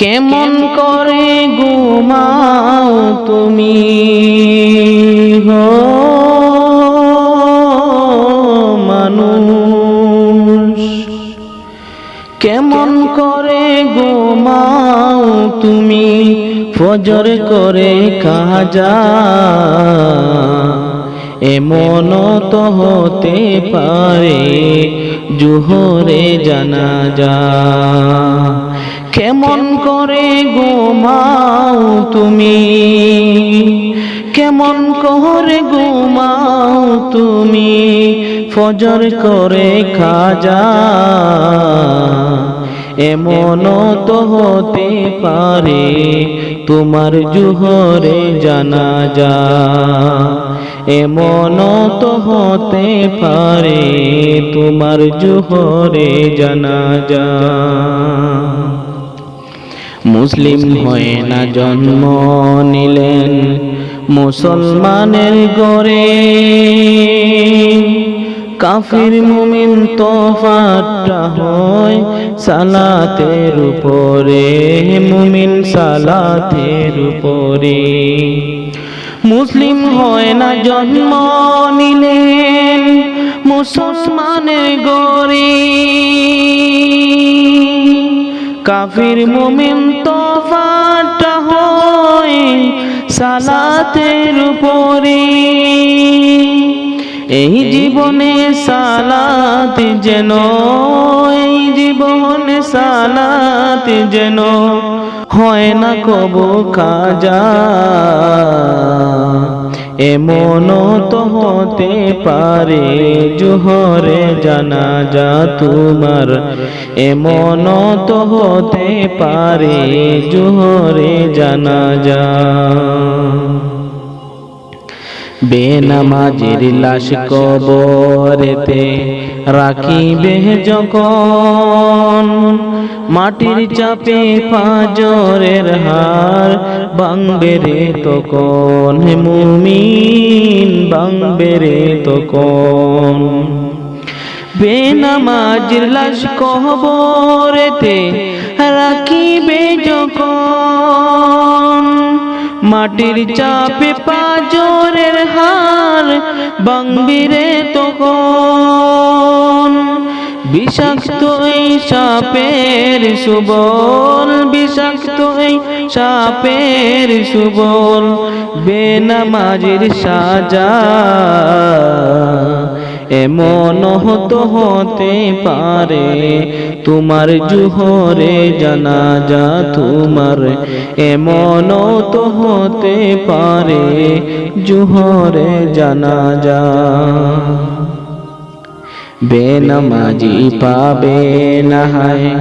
কেমন করে ঘুমাও তুমি? হো, মানুষ। কেমন করে ঘুমাও তুমি? ফজর করে কাজা। এমন তো হতে পারে জুহরে জানা যা কেমন করে ঘুমাও তুমি? কেমন করে ঘুমাও তুমি? ফজর করে খাজা। এমন তো হতে পারে তোমার জুহরে জানা যা এমন তো হতে পারে তোমার জুহরে জানা যা মুসলিম হয়ে না জন্ম নিলেন মুসলমানের গড়ে। কাফির মুমিন তোফাটা হয় সালাতের উপরে, মুমিন সালাতের উপরে। মুসলিম হয় না জন্ম নিলেন মুসলমানের গড়ে। কাফির মুমিন তোফাটা হয় সালাতের উপরে এই জীবনে সালাত যেন, এই জীবনে সালাত যেন হয় না কব কাজা। এমন তো হতে পারে জোহরে জানা যা তোমার। এমন তো হতে পারে জোহরে জানা যা বেনামাজির লাশ কবরেতে রাখিবে যখন মাটির চাপে পাজরের হার বাংবে রে তখন মুমিন বাংবে রে তখন। বেনামাজির লাশ কবরেতে রাখিবে যখন মাটির চাপে হার বাংবিরে তখন বিষাক্ত এই সাপের সুবল বিষাক্ত এই সাপের সুবল বেনামাজির সাজা। এমন হতো হতে পারে তোমার জুহরে জানা যা তোমার। এমন তো হতে পারে জুহরে জানা যা বেনামাজি পাবে নাহায়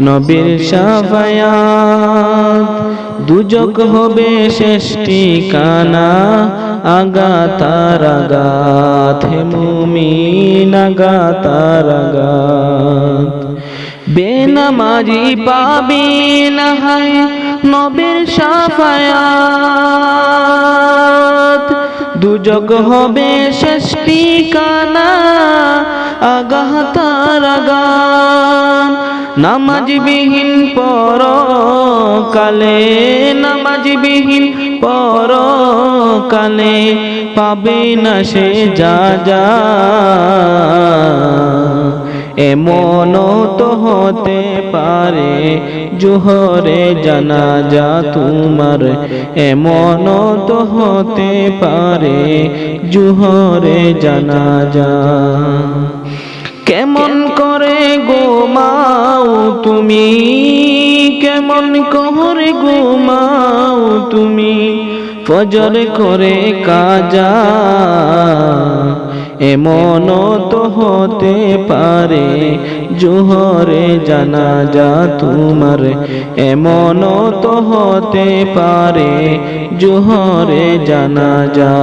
নবীর সাফায়াত দুজক হবে শেষ্টি কানা আগাতার আগাত হে মুমিন আগাতার আগাত বেনামাজি পাবে নাহায় নবীর সাফায়াত। দুজগ হবে ষষ্ঠী কানা আগাহ নামাজ বিহীন পর কালে নামাজ বিহীন পর কালে পাবে না সে যা যা। এমন তো হতে পারে জোহরে জানা যা তোমার। এমন তো হতে পারে জোহরে জানা যা কেমন করে গোমাও তুমি? কেমন করে গোমাও তুমি, ফজর করে কাজা। এমন তো হতে পারে, জোহরে জানা যা তোমার এমন তো হতে পারে, জোহরে জানা যা